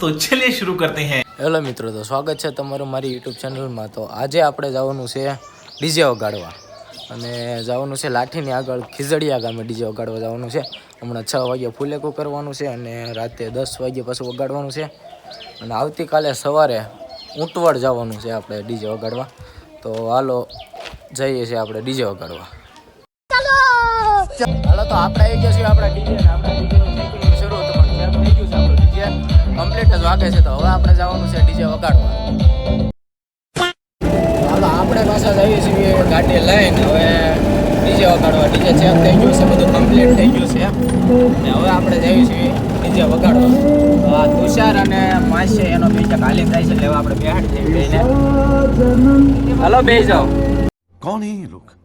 તો ચલિએ શરૂ કરતે હૈ. હેલો મિત્રો, તો સ્વાગત છે તમારું મારી યુટ્યુબ ચેનલમાં. તો આજે આપણે જવાનું છે ડીજે વગાડવા. અને જવાનું છે લાઠીની આગળ, ખીજડીયા ગામે ડીજે વગાડવા જવાનું છે. હમણાં છ વાગ્યે ફૂલેકું કરવાનું છે અને રાતે દસ વાગ્યે પાછું વગાડવાનું છે. અને આવતીકાલે સવારે ઊંટવડ જવાનું છે આપણે ડીજે વગાડવા. તો હાલો, જઈએ છીએ આપણે ડીજે વગાડવા. હાલો, તો આપણે આવી ગયા છીએ આપણા ડીજે આપણા ડીજે શરૂ હતું, પણ થઈ ગયું છે આપણું ડીજે કમ્પ્લીટ જ વાગે છે, તો હવે આપણે જવાનું છે ડીજે વગાડવા. હાલો, આપણે પાછા જઈએ છીએ ગાડી લઈને. હવે ડીજે વગાડવા, ડીજે ચેક થઈ ગયું છે, બધું કમ્પ્લીટ થઈ ગયું છે ને હવે આપણે જઈએ છીએ ડીજે વગાડવા. આ તુષાર અને માસ છે એનો બીજા ખાલી થાય છે લેવા આપણે બેહાડ થઈ ગઈને હલો બે જાઓ. કોણ હે લોક?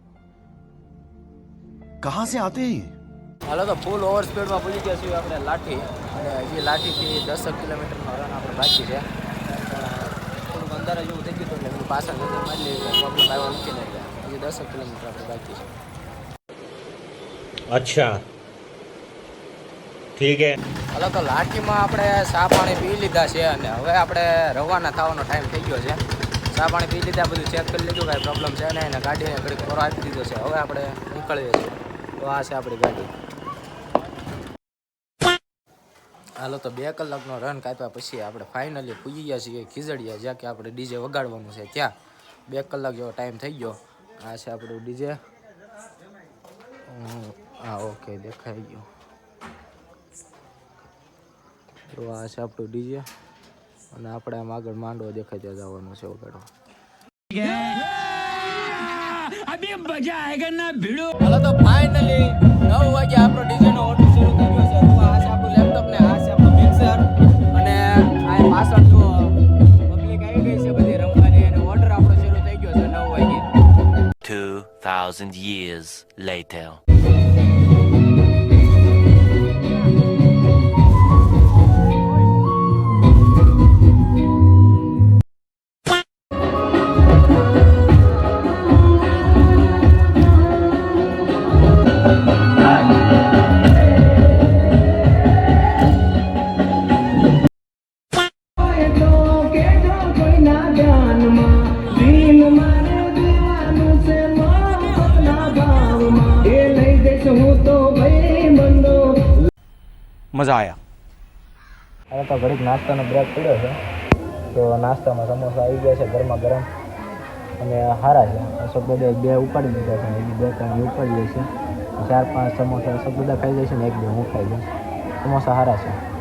कहां से आते हैं ये હાલો તો ફૂલ ઓવર સ્પીડમાં પહોંચી ગયા છીએ આપણે લાઠી અને હજી લાઠીથી દસક કિલોમીટરનો રન આપણે બાકી છે થોડુંક અંધારા જેવું થઈ ગયું હતું એટલે બધું પાછળ નજર મારી લઈએ પ્રોબ્લેમ આવ્યો નથી ને એટલે હજી દસક કિલોમીટર આપણે બાકી છે अच्छा ठीक है હાલો તો લાઠીમાં આપણે ચા પાણી પી લીધા છે અને હવે આપણે રવાના થવાનો ટાઈમ થઈ ગયો છે ચા પાણી પી લીધા બધું ચેક કરી લીધું કાંઈ પ્રોબ્લેમ છે નહીં અને ગાડીને ઘડીક ખોરો આપી દીધો છે હવે આપણે નીકળીએ છીએ તો આ છે આપણી ગાડી. હાલો તો બે કલાકનો રન કાપ્યા પછી આપણે ફાઇનલી પૂજી ગયા છીએ ખીજડીયા જ્યાં કે આપણે ડીજે વગાડવાનું છે ત્યાં. બે કલાક જેવો ટાઈમ થઈ ગયો. આ છે આપણું ડીજે હા ઓકે દેખાઈ ગયું. તો આ છે આપણું ડીજે અને આપણે આમ આગળ માંડવો દેખાય ત્યાં જવાનું છે વગાડવા. હાલો તો નવ વાગે આપણો ડીજે નો ઓર્ડર શરૂ થઈ છે. તો આપણું લેપટોપ ને આ છે આપણું મિક્સર અને આ પાછળ જો પબ્લિક આવી ગઈ છે બધી રમવાની અને ઓર્ડર આપણો શરૂ થઈ ગયો છે નવ વાગે. 2,000 years later. મજા આવ્યા હવે તો ઘડીક નાસ્તાનો બ્રેક પડ્યો છે. તો નાસ્તામાં સમોસા આવી ગયા છે ગરમા ગરમ. અને સારા છે. અશોકદાદા બે ઉપાડી દીધા છે. બીજી બે ત્રણ ઉપાડી જાય છે. ચાર પાંચ સમોસા અશોકદાદા ખાઈ જાય છે ને એક બે હું ખાઈ જઈશ સમોસા સારા છે.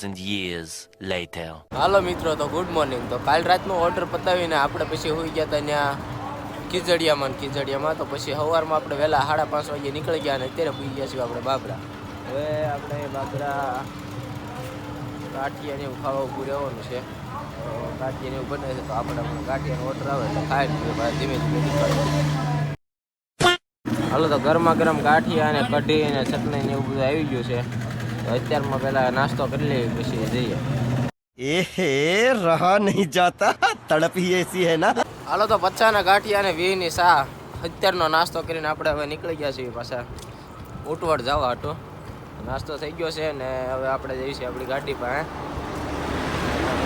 2,000 years later. હાલો મિત્રો તો ગુડ મોર્નિંગ તો કાલ રાતનો ઓર્ડર પતાવીને આપણે પછી હોઈ ગયા હતા ત્યાં ખીજડીયામાં ખીજડીયામાં. તો પછી સવારમાં આપણે વહેલા સાડા પાંચ વાગે નીકળી ગયા અને અત્યારે પૂઈ ગયા છીએ આપણે બાબરા. હવે આપણે બાબરા કાઠિયાને એવું ખાવા ઊભું રહેવાનું છે. કાઠિયાને એવું બને છે તો આપણે કાઠિયાનો ઓર્ડર આવે એટલે ખાઈ લઈએ ધીમે ધીમે હાલો તો ગરમા ગરમ ગાંઠિયા અને કઢી અને ચટણી ને એવું બધું આવી ગયું છે. અત્યારમાં પેલા નાસ્તો કરી લઈએ પછી જઈએ. એ હે રહા નહીં જાતા. તડપ હી એસી હે ના. હાલો તો પચાના ગાંઠિયા અને વીની સા અત્યારનો નાસ્તો કરીને આપણે હવે નીકળી ગયા છીએ પાછા. ઉટવડ જવા હતો. નાસ્તો થઈ ગયો છે ને હવે આપણે જઈએ છીએ આપણી ગાડી પાસે.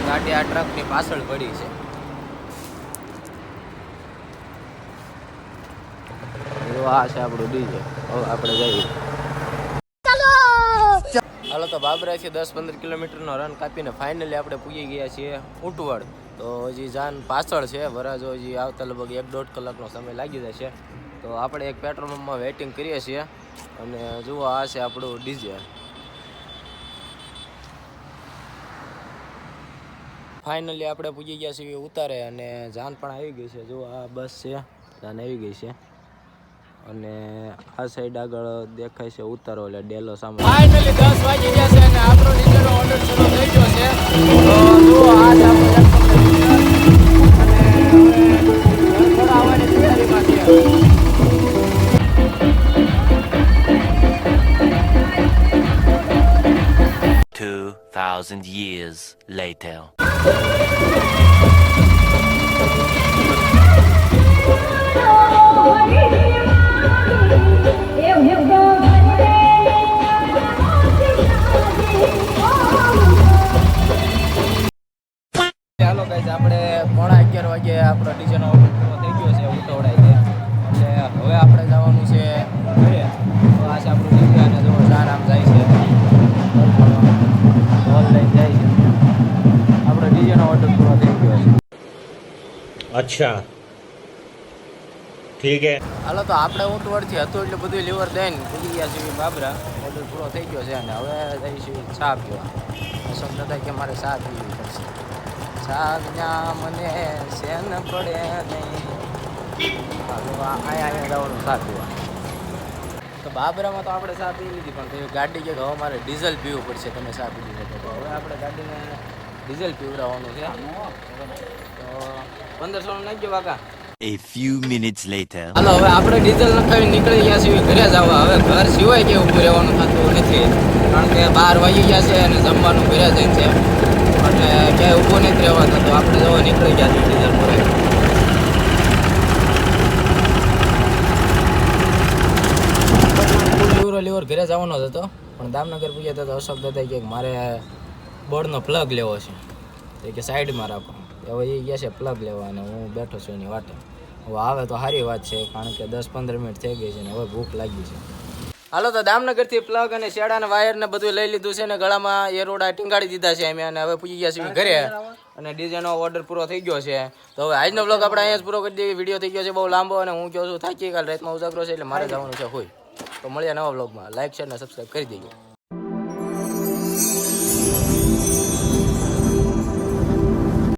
ગાડી આ ટ્રકની પાછળ પડી છે. આ છે આપણું ડીજે. હવે આપણે જઈએ. હાલો તો બાબરાથી દસ પંદર કિલોમીટરનો રન કાપીને ફાઇનલી આપણે પૂગી ગયા છીએ ઉંટવડ તો હજી જાન પાછળ છે વરાજો હજી આવતા લગભગ એક દોઢ કલાકનો સમય લાગી જશે. તો આપણે એક પેટ્રોલ પંપમાં વેઇટિંગ કરીએ છીએ અને જુઓ આ છે આપણું ડીજે ફાઇનલી આપણે પૂગી ગયા છીએ, ઉતારે અને જાન પણ આવી ગઈ છે. જુઓ આ બસ છે, જાન આવી ગઈ છે. અને આ સાઈડ આગળ દેખાય છે ઉતારો એટલે ડેલો સામે. ફાઇનલી 10 વાગી ગયા છે અને આપણો ડીજેનો ઓર્ડર શરૂ થઈ ગયો છે. તો જો આ જ આપણો લેપટોપ અને હવે થોડા આવવાની તૈયારીમાં છે. Thousand years later. તો આપણે પોણા અગિયાર વાગે આપણો ડીજેનો પૂરો થઈ ગયો છે ઉતવડાય છે. એટલે હવે આપણે જવાનું છે ઘરે. આ છે આપણું ડીજે જોરદાર આમ જાય છે. હોલ જાય છે. આપણો ડીજેનો ઓર્ડર પૂરો થઈ ગયો છે. અચ્છા. ઠીક હે. હાલો તો આપણે ઊંટવડથી હતું એટલે બધું લીવર દઈને ભૂલી ગયા છે બાબરા. ઓર્ડર પૂરો થઈ ગયો છે અને હવે જઈશું ચા પીવા. સમજાતા કે મારે ચા પીવી પડશે. ચા મને શેન પડે નહીં. હાલો આ અહીંયા જવાનું ચા તો બાબરામાં તો આપણે ચા પી લીધી પણ ગાડી કે હવે મારે ડીઝલ પીવું પડશે તમે ચા પી લીધી તો. હવે આપણે ગાડીને ડીઝલ પીવડાવવાનું છે. તો પંદરસો નાખજો કાકા. A few minutes later. હાલો હવે આપણે ડીઝલ નખાવી નીકળી ગયા છીએ ઘરે જવા હવે ઘર સિવાય કે ઊભું રહેવાનું થતું નથી. કારણ કે બહાર વાગી ગયા છે અને જમવાનું ઘરે જઈને છે. ક્યાંય ઊભો નથી રહેવા તો આપણે જવા નીકળી ગયા છીએ ડીઝલ પર લીવરો લીવર ઘરે જવાનો જ હતો, પણ દામનગર પૂગ્યા હતા તો અશોક દાદા કે મારે બોર્ડનો પ્લગ લેવો છે. તો કે સાઈડમાં રાખો. હવે એ ગયા છે પ્લગ લેવા અને હું બેઠો છું એની વાટે. હવે આવે તો સારી વાત છે, કારણ કે દસ પંદર મિનિટ થઈ ગઈ છે ને હવે ભૂખ લાગી છે. હાલો તો દામનગરથી પ્લગ અને શેડાના વાયર ને બધું લઈ લીધું છે ને ગળામાં એરોડા ટીંગાડી દીધા છે અમે અને હવે પૂછી ગયા છીએ ઘરે. અને ડીજેનો ઓર્ડર પૂરો થઈ ગયો છે. તો હવે આજનો બ્લોગ આપણે અહીંયા જ પૂરો કરી દઈએ. વીડિયો થઈ ગયો છે બહુ લાંબો અને હું કહું છું, થાકી કાલ રાતમાં ઉજાગરો છે એટલે મારે જવાનું છે, હોય. તો મળીએ નવા બ્લોગમાં લાઈક શેર ને સબસ્ક્રાઈબ કરી દેજો.